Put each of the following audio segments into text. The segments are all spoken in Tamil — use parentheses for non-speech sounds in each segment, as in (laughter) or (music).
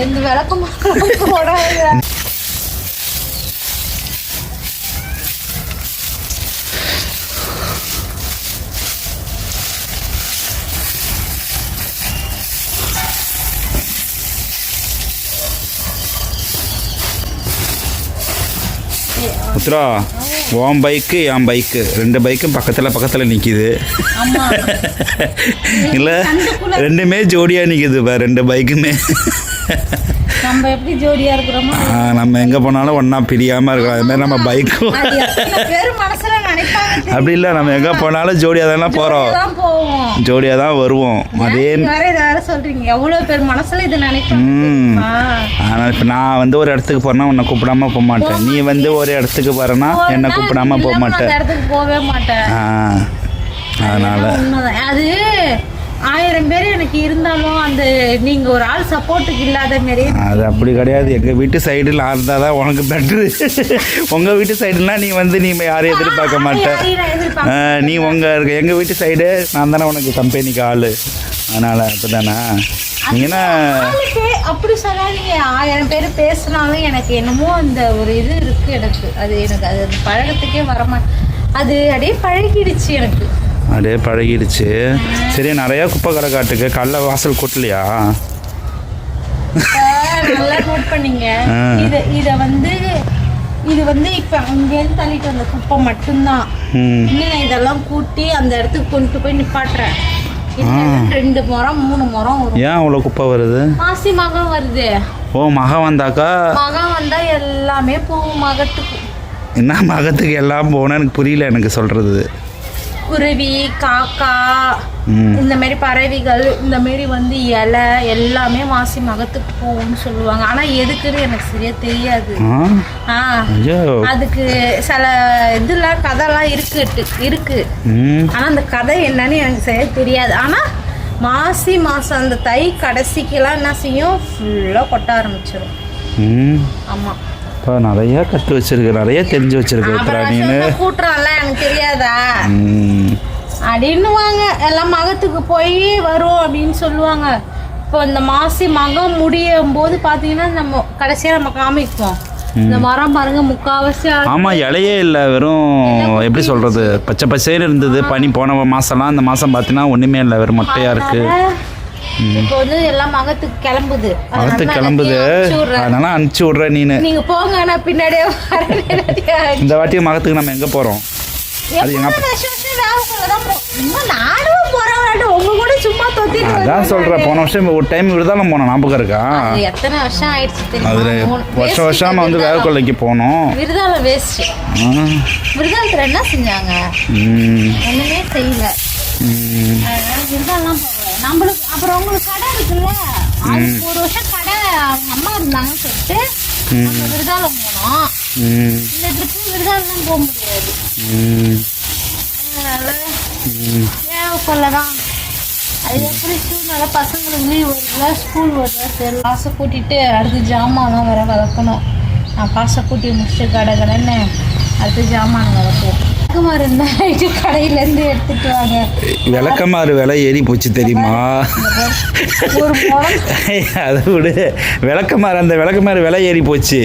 എന്ത് വിളക്കം പോടാ உத்ரா உன் பைக்கு என் பைக்கு ரெண்டு பைக்கும் பக்கத்தில் பக்கத்தில் நிற்கிது இல்லை ரெண்டுமே ஜோடியாக நிற்கிது இப்போ ரெண்டு பைக்குமே நம்ம எப்படி ஜோடியா இருக்கிறோமோ நம்ம எங்கே போனாலும் ஒன்றா பிரியாமல் இருக்கலாம். அது மாதிரி நம்ம பைக்கும் நினைப்பாங்க அப்படி இல்லை நம்ம எங்கே போனாலும் ஜோடியாக தானே போகிறோம் ஜோடியாக தான் வருவோம். அதே வேற எவ்வளவு பேர் மனசுல இது தெரியுமா? ஆனால் இப்போ நான் வந்து ஒரு இடத்துக்கு போறேன்னா உன்னை கூப்பிடாம போக மாட்டேன். நீ வந்து ஒரு இடத்துக்கு போறேன்னா என்னை கூப்பிடாம போக மாட்டேன். இடத்துக்கு போகவே மாட்டேன். அதனால. அது ஆயிரம் பேர் எனக்கு இருந்தாலும் அந்த நீங்க ஒரு ஆள் சப்போர்ட்டுக்கு இல்லாத மாரி அது அப்படி கிடையாது. எங்கள் வீட்டு சைடில் இருந்தால் தான் உனக்கு பெட்ரு உங்கள் வீட்டு சைடுலாம் நீ வந்து நீ யாரையும் எதிர்பார்க்க மாட்ட. யாரையும் நான் எதிர்பார்க்க ஆ, நீ உங்கள் இருக்க எங்கள் வீட்டு சைடு நான் தானே உனக்கு கம்பெனிக்கு ஆள். அதனால் அப்படி தானே நீங்கன்னா அப்படி சொல்லாதீங்க. ஆயிரம் பேர் பேசினாலும் எனக்கு என்னமோ அந்த ஒரு இது இருக்கு எனக்கு. அது எனக்கு அது அந்த பழக்கத்துக்கே வரமா அது அப்படியே பழகிடுச்சு எனக்கு. அப்படியே பழகிடுச்சு. சரி நிறையா குப்பை கடை காட்டுக்கு. கல்ல வாசல் கொட்டலையா? நல்லா நோட் பண்ணீங்க. இது இத வந்து இது வந்து இப்ப அங்கேருந்து தள்ளிட்டு வந்த குப்பை மட்டும்தான். இன்னும் நான் இதெல்லாம் கூட்டி அந்த இடத்துக்கு கொண்டு போய் நிப்பாட்டுறேன். ரெண்டு முறம் மூணு முறம் ஏன் அவ்வளோ குப்பை வருது? மாசி மகம் வருது. ஓ மகன் வந்தாக்கா? மகம் வந்தா எல்லாமே போகும் மகத்துக்கு. என்ன மகத்துக்கு எல்லாம் போனால் எனக்கு புரியல எனக்கு சொல்கிறது குருவி காக்கா இந்த மாதிரி பறவைகள் இந்த மாதிரி வந்து இலை எல்லாமே மாசி மகத்துக்கு போகும்னு சொல்லுவாங்க. ஆனா எதுக்குன்னு எனக்கு சரியா தெரியாது. அதுக்கு சில இதெல்லாம் கதைலாம் இருக்கு இருக்கு ஆனா அந்த கதை என்னன்னு எனக்கு சரியா தெரியாது. ஆனா மாசி மாசம் அந்த தை கடைசிக்கெல்லாம் என்ன செய்யும்? ஃபுல்லா கொட்ட ஆரம்பிச்சிடும் ஆமா. இப்போ நிறைய கற்று வச்சிருக்கு நிறைய தெரிஞ்சு வச்சிருக்கு சொன்ன கூட்டுறான்ல எனக்கு தெரியாதா? அப்படின்னுவாங்க. எல்லாம் மகத்துக்கு போய் வரும் அப்படின்னு சொல்லுவாங்க. இப்போ இந்த மாசி மகம் முடியும் போது பார்த்தீங்கன்னா நம்ம கடைசியாக நம்ம காமிப்போம். இந்த மரம் பாருங்க முக்காவாசி ஆ- ஆமாம் இலையே இல்லை வெறும் எப்படி சொல்கிறது பச்சை பச்சைன்னு இருந்தது பனி போன மாதம்லாம் அந்த மாதம் பார்த்தீங்கன்னா ஒன்றுமே இல்லை வெறும் மொட்டையாக இருக்குது இப்போ வந்து எல்லாம் மகத்துக்கு கிளம்புது. அதனால மகத்து நான் கிளம்புது. அனுப்பிச்சு விடுறேன். அதனால அனுப்பிச்சி விட்ற நீனு. நீங்க போங்க நான் பின்னாடியே இந்த வாட்டி மகத்துக்கு நம்ம எங்கே போகிறோம் அது எங்க நானும் போறேன் உங்க கூட சும்மா தொத்திட்டு அதான் சொல்கிறேன் போன வருஷம் ஒரு டைம் விருதாலம் போனோம் ஞாபகம் இருக்கா? அது எத்தனை வருஷம் ஆயிடுச்சு மூணு- வருஷம் வருஷம் வந்து. வேலைக்கொள்ளைக்கு போனோம். விருதாலம் வேஸ்ட் விருதாலத்துல என்ன செஞ்சாங்க? ம், ஒண்ணுமே செய்யல. ம். அதனால விருதாலாம் போகல நம்மளுக்கு அப்புறம் உங்களுக்கு கடை இருக்குல்ல? அதுக்கு ஒரு வருஷம் கடை அவங்க அம்மா இருந்தாங்கன்னு சொல்லிட்டு விருதாலம் போனோம். இந்த ட்ரிப்பு விருதாலம் போக முடியாது. அதனால அது எப்படி சூழ்நிலை? பசங்களுக்கு லீவ் வருதுல ஸ்கூல் வருதா சரி காசை கூட்டிட்டு அடுத்து ஜாமான்லாம் வர வளர்க்கணும். நான் காசை கூட்டி முடிச்சுட்டு கடை கடைன்னு அடுத்து ஜாமான் வளர்ப்போம். குமார் நைட்டு கடையிலேருந்து எடுத்துட்டு வாங்க. விளக்கமாறு விலை ஏறி போச்சு தெரியுமா? அதை விடு. விளக்கமாறு அந்த விளக்கமாறு விலை ஏறி போச்சு.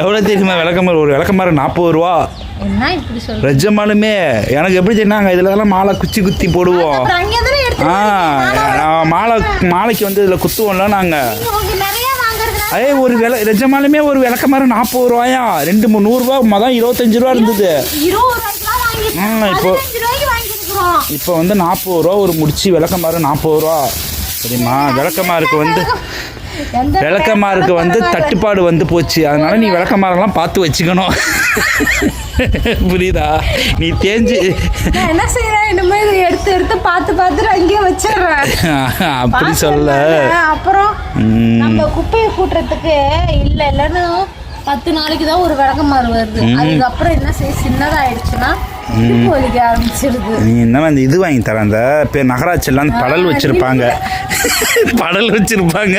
எவ்வளோ தெரியுமா விளக்கமாறு? ஒரு விளக்கமாறு நாற்பது ரூபா. ரஜமாலுமே எனக்கு எப்படி தெரியுமாங்க இதில் தான் மாலை குச்சி குத்தி போடுவோம். ஆ மாலை மாலைக்கு வந்து இதில் குத்துவோம்ல நாங்கள் அதே ஒரு விலை நிஜமாலுமே ஒரு விளக்கமாறு நாற்பது ரூபாயா? ரெண்டு நூறுரூவா மொதல் இருபத்தஞ்சு ரூபா இருந்தது. இப்போ- இப்போ வந்து நாற்பது ரூபா ஒரு முடிச்சு விளக்கமாறு நாற்பது ரூபா. தெரியுமா? விளக்கமாருக்கு வந்து விளக்கமாருக்கு வந்து தட்டுப்பாடு வந்து போச்சு. அதனால நீ விளக்கமாரெல்லாம் பார்த்து வச்சுக்கணும். (laughs) புரியுதா? நீ தேஞ்சு என்ன செய்யறேன் இனிமேல் எடுத்து எடுத்து பார்த்து பார்த்துட்டு அங்கேயே வச்சிடுறேன். அப்படி சொல்ல. அப்புறம். நம்ம குப்பையை கூட்டுறதுக்கு இல்ல இல்லைன்னு பத்து நாளைக்கு தான் ஒரு விளக்கமாறு வருது. அதுக்கப்புறம் என்ன செய்ய சின்னதாயிடுச்சுன்னா இடுப்பு வலிக்க ஆரம்பிச்சிருது. நீ என்ன அந்த இது வாங்கி தரேன் அந்த இப்போ நகராட்சியெல்லாம் படல் வச்சுருப்பாங்க. (laughs) படல் வச்சுருப்பாங்க.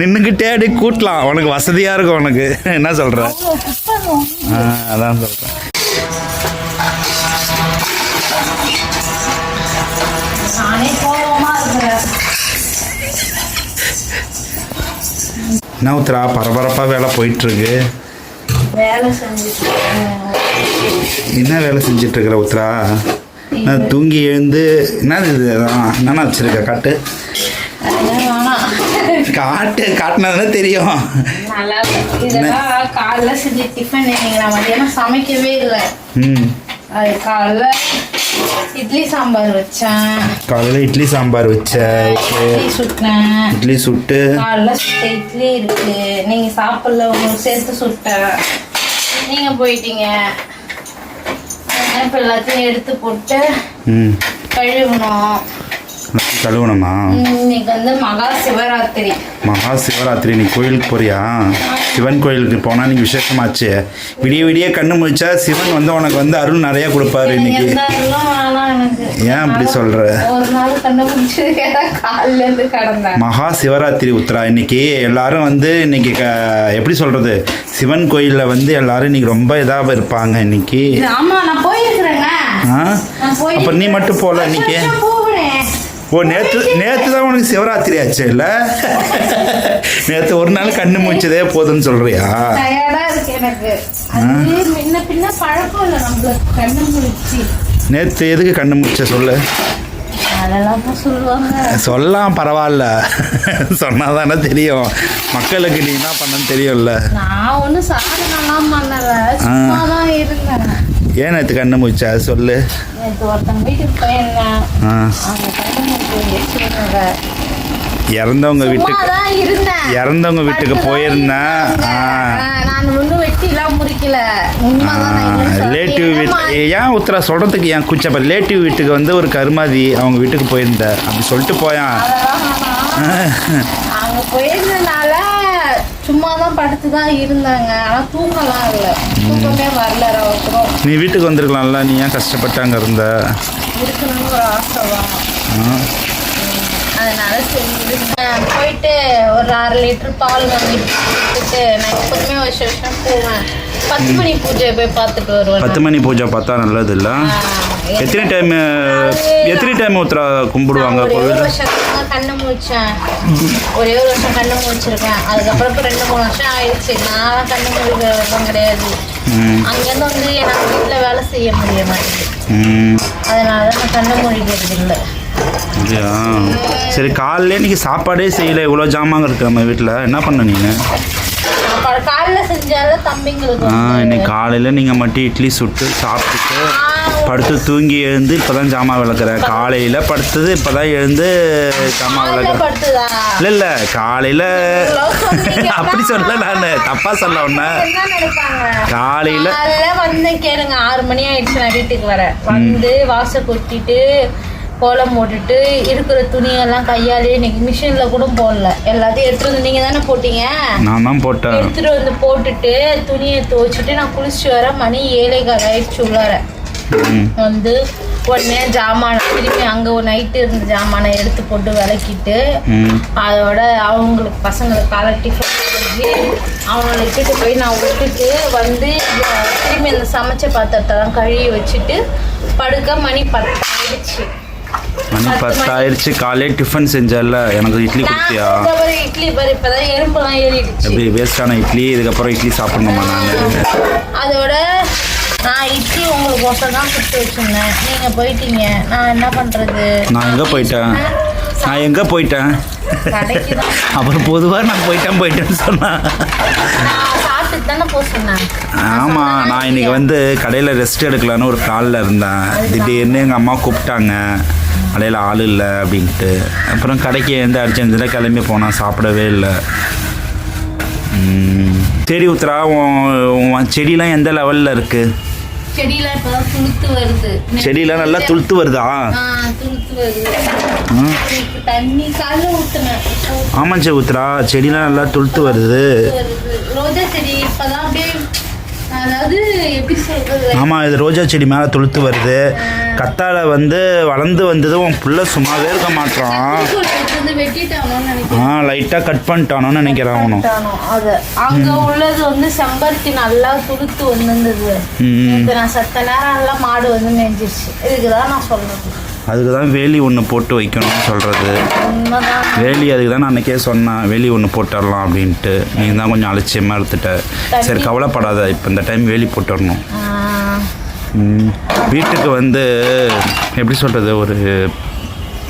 நின்றுக்கிட்டே அப்படியே கூட்டலாம். உனக்கு வசதியாக இருக்கும் உனக்கு. என்ன சொல்கிற அதான் சொல்கிறேன் என்ன உத்ரா பரபரப்பாக வேலை போயிட்டுருக்கு. வேலை செஞ்சுட்டு இருக்கேன். என்ன வேலை செஞ்சுட்டு இருக்கிற உத்ரா நான் தூங்கி எழுந்து என்னது இது? என்னண்ணா வச்சிருக்க? காட்டு? காட்டு காட்டினதுன்னா தெரியும். காலைல செஞ்ச டிஃபன் இன்னைக்கு நான் மதியானம் சமைக்கவே இல்லை. அது காலைல இட்லி சாம்பார் வச்சேன். காலையில் இட்லி சாம்பார் வச்ச ஓகே இட்லி சுட்டினேன் இட்லி சுட்டு. காலைல சுட்ட இட்லி இருக்கு. நீங்க சாப்பிடல உங்களுக்கு சேர்த்து சுட்டேன் நீங்க போயிட்டீங்க. இப்ப எல்லாத்தையும் எடுத்து போட்டு கழுவணும். கழுவணுமா? இன்னைக்கு வந்து மகா சிவராத்திரி. மகா சிவராத்திரி நீ கோயிலுக்கு போறியா? சிவன் கோயிலுக்கு போனால் நீ விசேஷமாச்சு. விடிய விடிய கண்ணு முழிச்சா சிவன் வந்து உனக்கு வந்து அருள் நிறைய கொடுப்பாரு இன்னைக்கு. ஏன் அப்படி சொல்ற? மகா சிவராத்திரி உத்ரா இன்னைக்கு எல்லாரும் வந்து இன்னைக்கு எப்படி சொல்றது? சிவன் கோயிலில் வந்து எல்லாரும் இன்னைக்கு ரொம்ப இதாக இருப்பாங்க இன்னைக்கு. ஆமா நான் போயிருக்கிறேங்க. ஆ? நான் போய் அப்ப நீ மட்டும் போகல இன்னைக்கு. ஓ நேற்று நேற்று தான் உனக்கு சிவராத்திரி ஆச்சு இல்லை நேற்று ஒரு நாள் கண்ணு முழிச்சதே போதும்னு சொல்றியா? முடிச்சு நேற்று எதுக்கு கண்ணு முழிச்ச சொல்லு? சொல்லலாம் பரவாயில்ல. சொன்னால் தானே தெரியும். மக்களுக்கு நீ என்ன பண்ணன்னு தெரியும்ல. நான் ஒன்றும் சாதனம்லாம் பண்ணல. சும்மா தான் இருந்தேன். ஏன் நேற்று கண்ணு முழிச்ச அது சொல்லு. முடிச்சு இறந்தவங்க வீட்டுக்கு இறந்தவங்க வீட்டுக்கு போயிருந்தேன். ரிலேட்டிவ் வீட்டு ஏன் உத்தரா சொல்கிறதுக்கு ஏன் குச்சப்ப ரிலேட்டிவ் வீட்டுக்கு வந்து ஒரு கருமாதி அவங்க வீட்டுக்கு போயிருந்த. அப்படி சொல்லிட்டு போயான். அங்க போயிருந்தனால சும்மா தான் படுத்து தான் இருந்தாங்க. ஆனா தூங்கலாம் இல்லை. தூக்கமே வரல அவசரம் நீ வீட்டுக்கு வந்திருக்கலாம்ல? நீ ஏன் கஷ்டப்பட்டு அங்கே இருந்த? இருக்கணும்னு ஒரு அதனால சரி. போயிட்டு ஒரு அரை லிட்டர் பால் வாங்கிட்டு நான் எப்போதுமே வருஷம் வருஷம் போவேன். பத்து மணி பூஜை போய் பார்த்துட்டு வருவேன் பத்து மணி பூஜை பார்த்தா நல்லது இல்லை எத்தனை டைம் எத்தனை டைம் உத்தரா கும்பிடுவாங்க கோவில் கண்ணு முடிச்சேன் ஒரே ஒரு வருஷம் கண்ணு முடிச்சிருக்கேன் அதுக்கப்புறம் ரெண்டு மூணு வருஷம் ஆயிடுச்சு. நான் கண்ணு முடிக்கிறதும் கிடையாது. அங்கேருந்து வந்து எனக்கு வீட்டில் வேலை செய்ய முடிய மாட்டேங்குது. அதனால தான் நான் கண்ணு முடிக்கிறது இல்லை அப்படியா? சரி காலையில இன்னைக்கு சாப்பாடே செய்யல. இவ்வளோ ஜாமான் இருக்கு நம்ம வீட்டில் என்ன பண்ண நீங்கள் இன்னைக்கு காலையில் நீங்கள் மட்டும் இட்லி சுட்டு சாப்பிட்டுட்டு படுத்து தூங்கி எழுந்து இப்போ தான் ஜாமான் விளக்குற காலையில் படுத்தது இப்போ தான் எழுந்து ஜாமான் காலைல விளக்குற படுத்துதா? இல்லை இல்லை காலையில் (laughs) அப்படி சொல்ல நான். தப்பாக சொல்ல ஒன்று காலையில் வந்து கேளுங்க ஆறு மணி ஆயிடுச்சு நான் வீட்டுக்கு வரேன். வந்து வாசல் கொட்டிட்டு கோலம் போட்டுட்டு இருக்கிற துணியெல்லாம் கையாலே இன்னைக்கு மிஷின்ல கூட போடல. எல்லாத்தையும் எடுத்துட்டு வந்து நீங்க தானே போட்டீங்க? நான் தான் போட்டேன். எடுத்துட்டு வந்து போட்டுட்டு துணியை துவைச்சிட்டு நான் குளிச்சுட்டு வர மணி ஏழை கால் ஆயிடுச்சு உள்ளார. வந்து உடனே ஜாமான் திரும்பி அங்கே ஒரு நைட்டு இருந்த ஜாமானை எடுத்து போட்டு விளக்கிட்டு அதோட அவங்களுக்கு பசங்களுக்கு காலை டிஃபன் அவங்கள விட்டுட்டு போய் நான் விட்டுட்டு வந்து திரும்பி அந்த சமைச்ச பாத்திரத்தெல்லாம் கழுவி வச்சுட்டு படுக்க மணி பத்து ஆயிடுச்சு. மணி பத்து ஆயிடுச்சு காலையில் டிஃபன் செஞ்சல எனக்கு இட்லி கொடுத்தியா இட்லி பாரு இப்பதான் எறும்புலாம் ஏறிடுச்சு. எப்படி வேஸ்டான இட்லி? இதுக்கப்புறம் இட்லி சாப்பிடணுமா நான்? அதோட நான் இட்லி உங்களுக்கு ஒசம் தான் கொடுத்து வச்சிருந்தேன். நீங்க போயிட்டீங்க. நான் என்ன நான் எங்கே போயிட்டேன்? நான் எங்கே போயிட்டேன்? அப்புறம் பொதுவாக நான் போயிட்டேன் போயிட்டேன்னு சொன்னேன் ஆமாம் நான் இன்னைக்கு வந்து கடையில் ரெஸ்ட் எடுக்கலான்னு ஒரு காலில் இருந்தேன். திடீர்னு எங்கள் அம்மா கூப்பிட்டாங்க. கடையில் ஆள் இல்லை அப்படின்ட்டு. அப்புறம் கடைக்கு எழுந்து அடிச்சதில் கிளம்பி போனால் சாப்பிடவே இல்லை. சரி உன் உன் செடிலாம் எந்த லெவலில் இருக்குது செடியெல்லாம் இப்பதான் துளுத்து வருது. செடியெல்லாம் நல்லா துளுத்து வருதா? துளுத்து வருது. தண்ணி ஊத்துனேன். ஆமாம் சே உத்ரா செடிலாம் நல்லா துளுத்து வருது. வருது. ரோஜா செடி இப்பதான் அப்படியே அதாவது எப்படி சொல்றது? ஆமாம் இது ரோஜா செடி மேலே துளுத்து வருது. கத்தாழை வந்து வளர்ந்து வந்ததும் உன் புள்ள சும்மாவே இருக்க மாட்டான் வந்து வெட்டிட்டானோன்னு நினைக்கிறேன். ஆ லைட்டாக கட் பண்ணிட்டானோன்னு நினைக்கிறேன் அவனும். வெட்டிட்டானோ, அது. அங்க உள்ளது வந்து செம்பருத்தி நல்லா துளுத்து வந்திருந்தது. ம் இப்ப நான் சத்த நேரம் எல்லாம் மாடு வந்து மேய்ஞ்சிருச்சு. இதுக்குதான் நான் சொல்றது. அதுக்கு தான் வேலி ஒன்று போட்டு வைக்கணும்னு சொல்கிறது வேலி அதுக்கு தான் நான் அன்றைக்கே சொன்னேன் வேலி ஒன்று போட்டுடலாம் அப்படின்ட்டு. நீ தான் கொஞ்சம் அலட்சியமாக எடுத்துட்ட. சரி கவலைப்படாத இப்போ இந்த டைம் வேலி போட்டுடணும். வீட்டுக்கு வந்து எப்படி சொல்கிறது ஒரு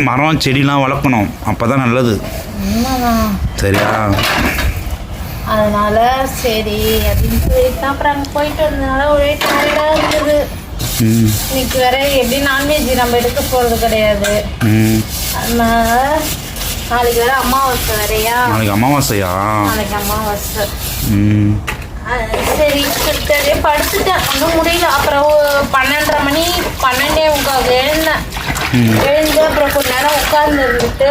மரம் செடிலாம் வளர்க்கணும். அப்போ தான் நல்லது சரியா? அதனால சரி அப்படின்னு சொல்லிட்டு அப்புறம் அங்கே போயிட்டு வந்ததுனால ஒரே டயர்டாக இருந்தது. இன்னைக்கு வேற எப்படி நான்வெஜ் நம்ம எடுக்க போகிறது கிடையாது. நாளைக்கு வேற அமாவாசை வேறையா? நாளைக்கு அமாவாசையா? நாளைக்கு அமாவாசை. சரி அப்படியே படுத்துட்டேன். ஒன்றும் முடியல. அப்புறம் பன்னெண்டரை மணி பன்னெண்டே முக்காவுக்கு எழுந்தேன். எழுந்து அப்புறம் கொஞ்ச நேரம் உட்கார்ந்து இருந்துட்டு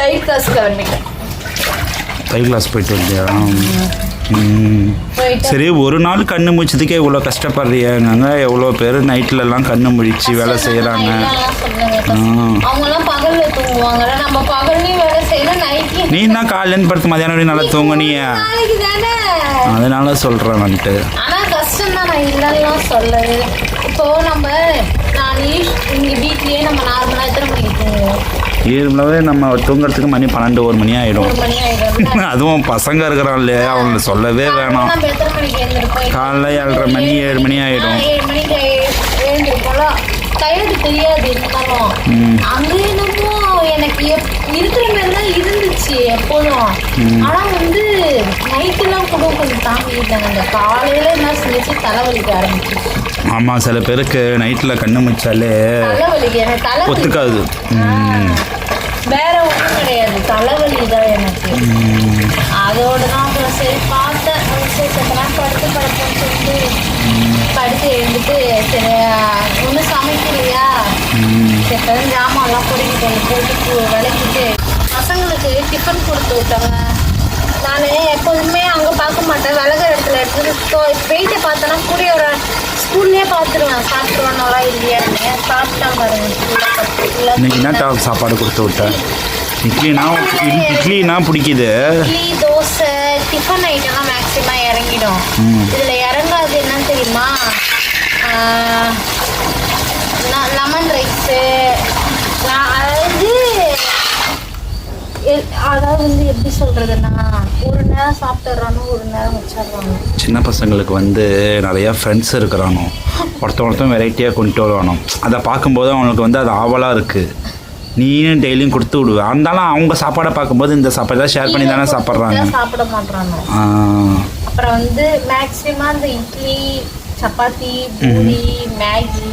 தைட் கிளாஸ் கிளம்பிட்டேன். தை கிளாஸ் போயிட்டு வந்தியா? சரி ஒரு நாள் கண்ணு முழிச்சதுக்கே இவ்வளோ கஷ்டப்படுறியாங்க எவ்வளோ பேர் நைட்லலாம் கண்ணு முழிச்சு வேலை செய்கிறாங்க நீ தான் காலையிலேருந்து படுத்து மதியானம் வரையும் நல்லா தூங்குனிய. அதனால சொல்கிறேன் வந்துட்டு ஆனா கஷ்டம் தான் நான் இல்லைன்னா சொல்லு இப்போ நம்ம நான் இங்க வீட்லயே நம்ம நார்மலா எத்தனை மணிக்கு ஈரம்லவே நம்ம தூங்குறதுக்கு மணி பன்னெண்டு ஒரு மணி ஆகிடும் அதுவும் பசங்க இருக்கிறான் இல்லையா அவங்கள சொல்லவே வேணாம். காலைல ஏழரை மணி ஏழு மணி ஆகிடும் தெரியாது இருந்தாலும் ம். அங்க என்னமோ எனக்கு எப்- இருக்கிற மாதிரி தான் இருந்துச்சு எப்போதும். ஆனா வந்து நைட்டுலாம் கூட கொஞ்சம் தாங்கிட்டாங்க இந்த காலையில என்ன செஞ்சிச்சு தலைவலிக்க ஆரம்பிச்சு ஆமாம் சில பேருக்கு நைட்டில் கண்ணு தலைவலி. ஒத்துக்காது. வேற ஒன்றும் கிடையாது. தலைவலி தான் எனக்கு. அதோட தான் அப்புறம் சரி பார்த்தேன் சரி கொஞ்ச படுத்து படுப்போம்னு சொல்லிட்டு படுத்து எழுந்துட்டு சரி ஒன்றும் சமைக்கலையா? சரி ஜாமான்லாம் பொறிக்கிட்டு போட்டு விளக்கிட்டு பசங்களுக்கு டிஃபன் கொடுத்து விட்டாங்க நான் எப்போதுமே அங்கே பார்க்க மாட்டேன். விலகிற இடத்துல எடுத்துட்டு வெயிட்டை பார்த்தோன்னா கூடிய ஒரு ஸ்கூல்லேயே பார்த்துருவேன். சாப்பிட்ருவானோலாம் இல்லையான்னு சாப்பிட்டான் பாருங்க இன்னைக்கு என்ன சாப்பாடு கொடுத்து விட்டேன் இட்லினா இட்- இட்லினா பிடிக்குது. இட்லி தோசை டிஃபன் ஐட்டம்லாம் மேக்ஸிமம் இறங்கிடும். இதில் இறங்காது என்னன்னு தெரியுமா? லெமன் ரைஸு அதாவது வந்து எப்படி சொல்கிறதுன்னா ஒரு நேரம் சாப்பிட்டுறானோ ஒரு நேரம் வச்சிடுறாங்க சின்ன பசங்களுக்கு வந்து நிறையா ஃப்ரெண்ட்ஸ் இருக்கிறானோ. ஒருத்தன் ஒருத்தன் வெரைட்டியாக கொண்டு வருவானோ. அதை பார்க்கும்போது அவனுக்கு வந்து அது ஆவலாக இருக்குது நீயும் டெய்லியும் கொடுத்து விடுவேன் இருந்தாலும் அவங்க சாப்பாடை பார்க்கும்போது இந்த சாப்பாடு தான் ஷேர் பண்ணி தானே சாப்பிட்றாங்க. சாப்பிட மாட்றானோ. ஆ, அப்புறம் வந்து மேக்ஸிமம் இந்த இட்லி சப்பாத்தி பூரி மேகி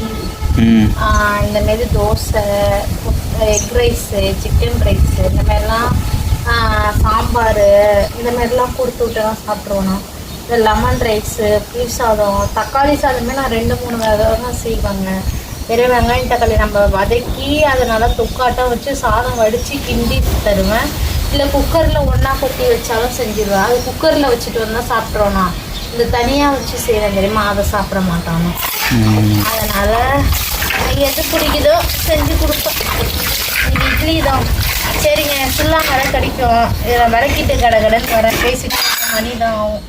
இந்த மாரி dosa egg rice chicken rice இந்த மாதிரிலாம் சாம்பார் இந்த மாதிரிலாம் கொடுத்து விட்டுலாம் சாப்பிட்ருவோம் இந்த லெமன் ரைஸு புளி சாதம் தக்காளி சாதமே நான் ரெண்டு மூணு வகை தான் செய்வாங்க. வெறும் வெங்காயம் தக்காளி நம்ம வதக்கி அதை நல்லா தொக்காட்டம் வச்சு சாதம் வடித்து கிண்டி தருவேன். இல்லை குக்கரில் ஒன்றா கொட்டி வச்சாலும் செஞ்சிருவேன். அது குக்கரில் வச்சுட்டு வந்தால் சாப்பிட்றோன்னா இந்த தனியாக வச்சு செய்கிறேன் தெரியுமா? அதை சாப்பிட மாட்டானோ ம். அதனால எது பிடிக்குதோ செஞ்சு கொடுப்பேன் இன்னைக்கு இட்லி தான். சரிங்க ஃபுல்லாக வர கிடைக்கும். இதில் விளக்கிட்டு கடை கடைன்னு வரேன். பேசிட்டு மணி தான் ஆகும்.